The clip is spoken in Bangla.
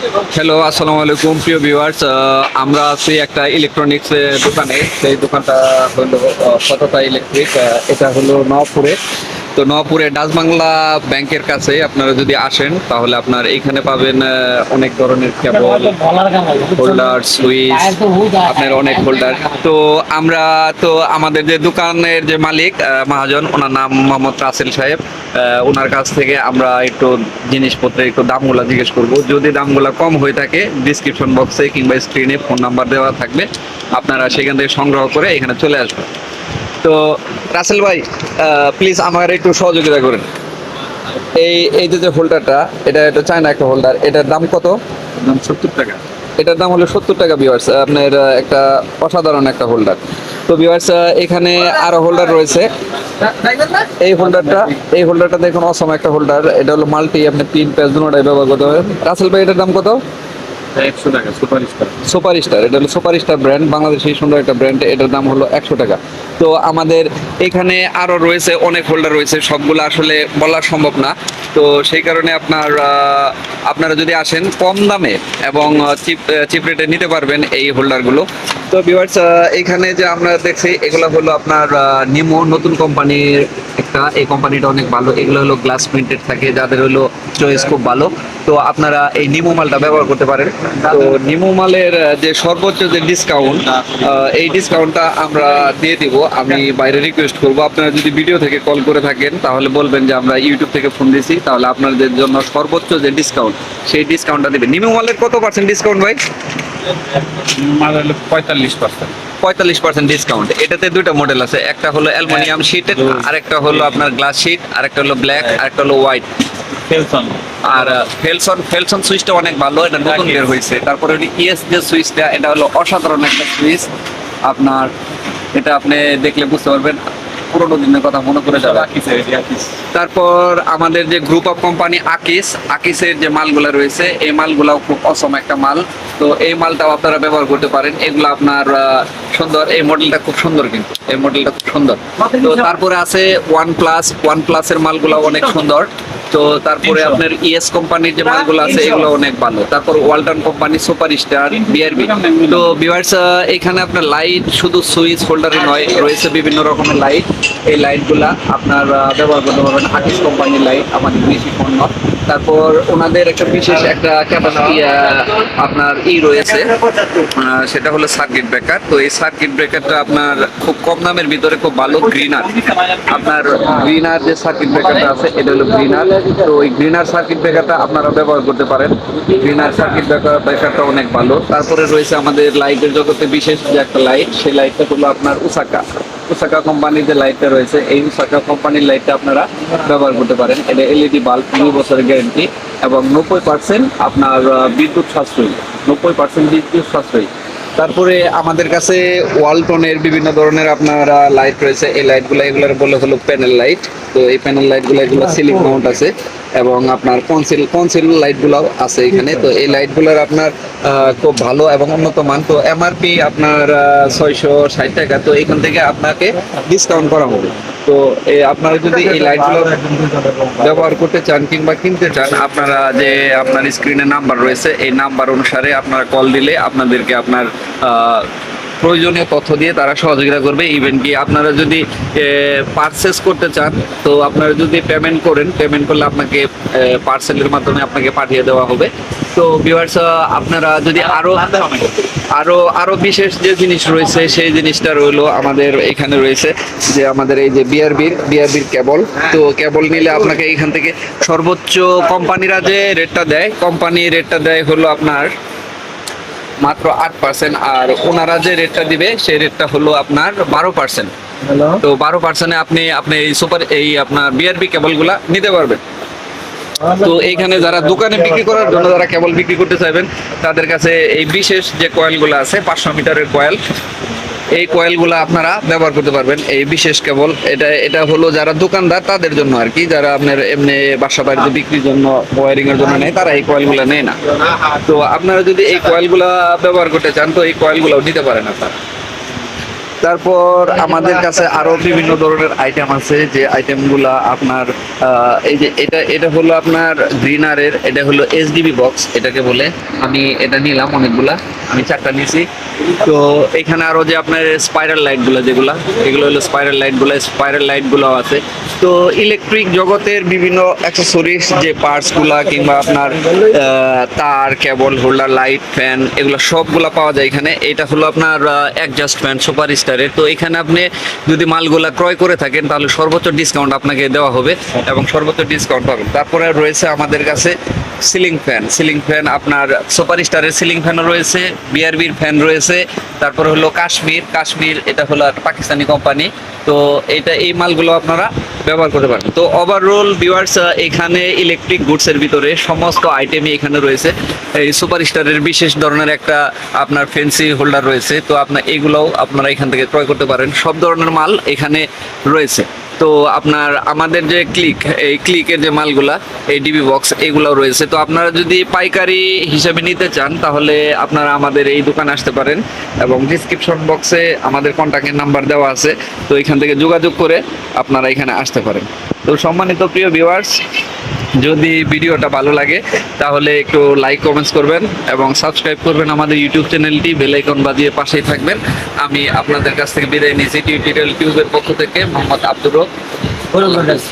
হ্যালো আসসালামু আলাইকুম প্রিয় ভিউয়ার্স আমরা আছি একটা ইলেকট্রনিক্স দোকানে। সেই দোকানটা হলো সততা ইলেকট্রিক এটা হলো নওপুরে। তো নওপুরে ডাচ বাংলা ব্যাংকের কাছে আপনারা যদি আসেন, তাহলে আপনার এইখানে পাবেন অনেক ধরনের কেবল, হোল্ডার, সুইচ, আপনার অনেক হোল্ডার। তো আমরা, তো আমাদের যে দোকানের যে মালিক মহাজন, ওনার নাম মোহাম্মদ রাসেল সাহেব ওনার কাছ থেকে আমরা একটু জিনিসপত্রের একটু দামগুলো জিজ্ঞেস করব। যদি দামগুলো কম হয়ে থাকে ডিসক্রিপশন বক্সে কিংবা স্ক্রিনে ফোন নাম্বার দেওয়া থাকবে, আপনারা সেখান থেকে সংগ্রহ করে এখানে চলে আসবেন। তো রাসেল ভাই প্লিজ আমার একটু সহযোগিতা করেন। এই এই যে যে হোল্ডারটা এটা এটা চায়না একটা হোল্ডার এটার দাম কত? দাম সত্তর টাকা। এটার দাম হলো সত্তর টাকা ভিউয়ার্স আপনার একটা অসাধারণ একটা হোল্ডার তো ভিউয়ার্স এখানে আরও হোল্ডার রয়েছে। এই হোল্ডারটা এই হোল্ডারটা দেখুন অসম একটা হোল্ডার এটা হলো মাল্টি আপনি পিন প্যাচ দুটোটাই ব্যবহার করতে পারেন রাসেল ভাই এটার দাম কত? টাকা সুপার স্টার এটা হলো সুপার স্টার ব্র্যান্ড বাংলাদেশের সুন্দর একটা ব্র্যান্ড এটার দাম হলো একশো টাকা। তো আমাদের এখানে আরও রয়েছে, অনেক হোল্ডার রয়েছে, সবগুলো আসলে বলা সম্ভব না। তো সেই কারণে আপনার আপনারা যদি আসেন কম দামে এবং চিপ চিপ রেটে নিতে পারবেন এই হোল্ডারগুলো তো ভিউয়ার্স এখানে যে আমরা দেখছি, এগুলো হলো আপনার নিমো নতুন কোম্পানির একটা। এই কোম্পানিটা অনেক ভালো। এগুলো হলো গ্লাস প্রিন্টেড থাকে, যাদের হলো চয়েস খুব ভালো। তো আপনারা এই নিমো মালটা ব্যবহার করতে পারেন। তো নিমো মালের যে সর্বোচ্চ যে ডিসকাউন্ট এই ডিসকাউন্টটা আমরা দিয়ে দিব। আমি বাইরে রিকোয়েস্ট করব। আপনারা যদি ভিডিও থেকে কল করে থাকেন, তাহলে বলবেন যে আমরা ইউটিউব থেকে ফোন দিয়েছি তাহলে আপনাদের জন্য সর্বোচ্চ যে ডিসকাউন্ট সেই ডিসকাউন্টটা দেবেন। নিমো মালের কত পার্সেন্ট ডিসকাউন্ট ভাই? পঁয়তাল্লিশ পার্সেন্ট পঁয়তাল্লিশ পার্সেন্ট ডিসকাউন্ট এটাতে দুটো মডেল আছে একটা হলো অ্যালুমিনিয়াম শিটের আর একটা হলো আপনার গ্লাস শিট আর একটা হলো ব্ল্যাক আর একটা হলো হোয়াইট ফেলসন। আর ফেলসন ফেলসন সুইচটা অনেক ভালো এটা নতুন বের হয়েছে তারপরে ওই ইএস যে সুইচটা এটা হলো অসাধারণ একটা সুইচ। আপনার এটা আপনি দেখলে বুঝতে পারবেন। পুরোনো দিনের কথা মনে করে যাবে। তারপর আমাদের যে গ্রুপ অফ কোম্পানি আকিস আকিসের যে মালগুলো রয়েছে এই মালগুলাও খুব অসম একটা মাল। তো এই মালটাও আপনারা ব্যবহার করতে পারেন। এগুলো আপনার সুন্দর। এই মডেলটা খুব সুন্দর কিন্তু। এই মডেলটা খুব সুন্দর। তো তারপরে আছে ওয়ান প্লাস ওয়ান প্লাস এর মালগুলো অনেক সুন্দর। তো তারপরে আপনার ইএস কোম্পানির যে মালগুলো আছে এগুলো অনেক ভালো। তারপর Walton company super star BRB তো ভিউয়ার্স এখানে আপনার লাইট শুধু সুইচ হোল্ডারই নয় রয়েছে বিভিন্ন রকমের লাইট এই লাইটগুলা আপনার ব্যবহার করতে পারবেন। আকিস কোম্পানির লাইট আমাদের বেশি পণ্য তারপর ওনাদের একটা বিশেষ একটা ক্যাপাসিটি আপনার ই রয়েছে। সেটা হলো সার্কিট ব্রেকার তো এই সার্কিট ব্রেকারটা আপনার খুব কম দামের ভিতরে খুব ভালো গ্রিনার আপনার গ্রিনার যে সার্কিট ব্রেকারটা আছে এটা হলো গ্রিনার তো ওই গ্রিনার সার্কিট ব্রেকারটা আপনারা ব্যবহার করতে পারেন। গ্রিনার সার্কিট ব্রেকার ব্রেকারটা অনেক ভালো। তারপরে রয়েছে আমাদের লাইটের জগতে বিশেষ যে একটা লাইট সেই লাইটটা হলো আপনার উসাকা উসাকা কোম্পানির যে লাইটটা রয়েছে, এই উসাকা কোম্পানির লাইটটা আপনারা ব্যবহার করতে পারেন। এটা এলইডি বাল্ব দুই বছরের গ্যারেন্টি এবং নব্বই পার্সেন্ট আপনার বিদ্যুৎ সাশ্রয়ী। নব্বই পার্সেন্ট বিদ্যুৎ সাশ্রয়ী। তারপরে আমাদের কাছে ওয়ালটনের বিভিন্ন ধরনের আপনার লাইট রয়েছে এই লাইটগুলো এগুলোর বলে হলো প্যানেল লাইট তো এই প্যানেল লাইটগুলো এগুলো সিলিং মাউন্ট আছে এবং আপনার কনসিল কনসিল লাইটগুলো আছে এখানে। তো এই লাইটগুলোর আপনার খুব ভালো এবং উন্নত মান। তো এমআরপি আপনার ছয়শো ষাট টাকা। তো এখান থেকে আপনাকে ডিসকাউন্ট করা হবে। তো আপনারা যদি এই লাইটগুলো ব্যবহার করতে চান কিংবা কিনতে চান, আপনারা যে আপনার স্ক্রিনে নাম্বার রয়েছে, এই নাম্বার অনুসারে আপনারা কল দিলে আপনাদেরকে আপনার প্রয়োজনীয় তথ্য দিয়ে তারা সহযোগিতা করবে। ইভেন কি আপনারা যদি পারচেস করতে চান, তো আপনারা যদি পেমেন্ট করেন পেমেন্ট করলে আপনাকে পার্সেলের মাধ্যমে আপনাকে পাঠিয়ে দেওয়া হবে। তো ভিউয়ার্স আপনারা যদি আরও আরও আরও বিশেষ যে জিনিস রয়েছে সেই জিনিসটা রইল আমাদের এখানে রয়েছে যে আমাদের এই যে বিআরবির বিআরবির কেবল তো কেবল নিলে আপনাকে এখান থেকে সর্বোচ্চ কোম্পানিরা যে রেটটা দেয় কোম্পানি রেটটা দেয় হলো আপনার মাত্র আট পার্সেন্ট আর ওনারা যে রেটটা দিবে সেই রেটটা হলো আপনার বারো পার্সেন্ট তো বারো পার্সেন্টে আপনি আপনি এই সুপার এই আপনার বিআরবি কেবলগুলা নিতে পারবেন। তো এইখানে যারা দোকানে বিক্রি করার জন্য যারা কেবল বিক্রি করতে চাইবেন, তাদের কাছে এই বিশেষ যে কয়েলগুলো আছে, পাঁচশো মিটারের কয়েল, এই কয়েলগুলো আপনারা ব্যবহার করতে পারবেন। এই বিশেষ কেবল, এটা এটা হলো যারা দোকানদার, তাদের জন্য আর কি। যারা আপনার এমনি বাসা বাড়িতে বিক্রির জন্য ওয়ারিং এর জন্য নেয়, তারা এই কয়েলগুলো নেয় না। তো আপনারা যদি এই কয়েলগুলো ব্যবহার করতে চান, তো এই কয়েলগুলো নিতে পারেন আপনারা। তারপর আমাদের কাছে আরও বিভিন্ন ধরনের আইটেম আছে, যে আইটেমগুলা আপনার এই যে এটা এটা হলো আপনার গ্রিনারের এটা হলো এসডিবি বক্স এটাকে বলে। আমি এটা নিলাম অনেকগুলা, আমি চারটা নিয়েছি। তো এখানে আরও যে আপনার স্পাইরাল লাইটগুলো যেগুলা, এগুলো হলো স্পাইরাল লাইটগুলো স্পাইরাল লাইটগুলো আছে। তো ইলেকট্রিক জগতের বিভিন্ন অ্যাক্সেসরিজ যে পার্টসগুলা কিংবা আপনার তার কেবল হোল্ডার লাইট ফ্যান এগুলো সবগুলা পাওয়া যায় এখানে। এটা হলো আপনার অ্যাডজাস্ট ফ্যান সুপার স্টারের তো এখানে আপনি যদি মালগুলা ক্রয় করে থাকেন, তাহলে সর্বোচ্চ ডিসকাউন্ট আপনাকে দেওয়া হবে এবং সর্বোচ্চ ডিসকাউন্ট পাবেন। তারপরে রয়েছে আমাদের কাছে সিলিং ফ্যান সিলিং ফ্যান আপনার সুপার স্টারের সিলিং ফ্যানও রয়েছে বিআরবির ফ্যান রয়েছে, তারপরে হলো কাশ্মীর। কাশ্মীর, এটা হলো পাকিস্তানি কোম্পানি তো এটা এই মালগুলো আপনারা ব্যবহার করতে পারেন তো ওভারঅল ভিউয়ার্স এখানে ইলেকট্রিক গুডসের ভিতরে সমস্ত আইটেমই এখানে রয়েছে। এই সুপার স্টারের বিশেষ ধরনের একটা আপনার ফেন্সি হোল্ডার রয়েছে। তো আপনার এগুলোও আপনারা এখান থেকে ক্রয় করতে পারেন। সব ধরনের মাল এখানে রয়েছে। তো আপনার, আমাদের যে ক্লিক এই ক্লিকের যে মালগুলা, এই ডিবি বক্স এগুলো রয়েছে। তো আপনারা যদি পাইকারি হিসাবে নিতে চান, তাহলে আপনারা আমাদের এই দোকানে আসতে পারেন এবং ডিসক্রিপশন বক্সে আমাদের কন্ট্যাক্টের নাম্বার দেওয়া আছে। তো এখান থেকে যোগাযোগ করে আপনারা এখানে আসতে পারেন। তো সম্মানিত প্রিয় ভিউয়ার্স যদি ভিডিওটা ভালো লাগে, তাহলে একটু লাইক কমেন্টস করবেন এবং সাবস্ক্রাইব করবেন আমাদের ইউটিউব চ্যানেলটি বেল আইকন বাজিয়ে পাশেই থাকবেন। আমি আপনাদের কাছ থেকে বিদায় নিয়েছি টিউটোরিয়াল টিউবের পক্ষ থেকে মোহাম্মদ আব্দুর রব। Buralarız.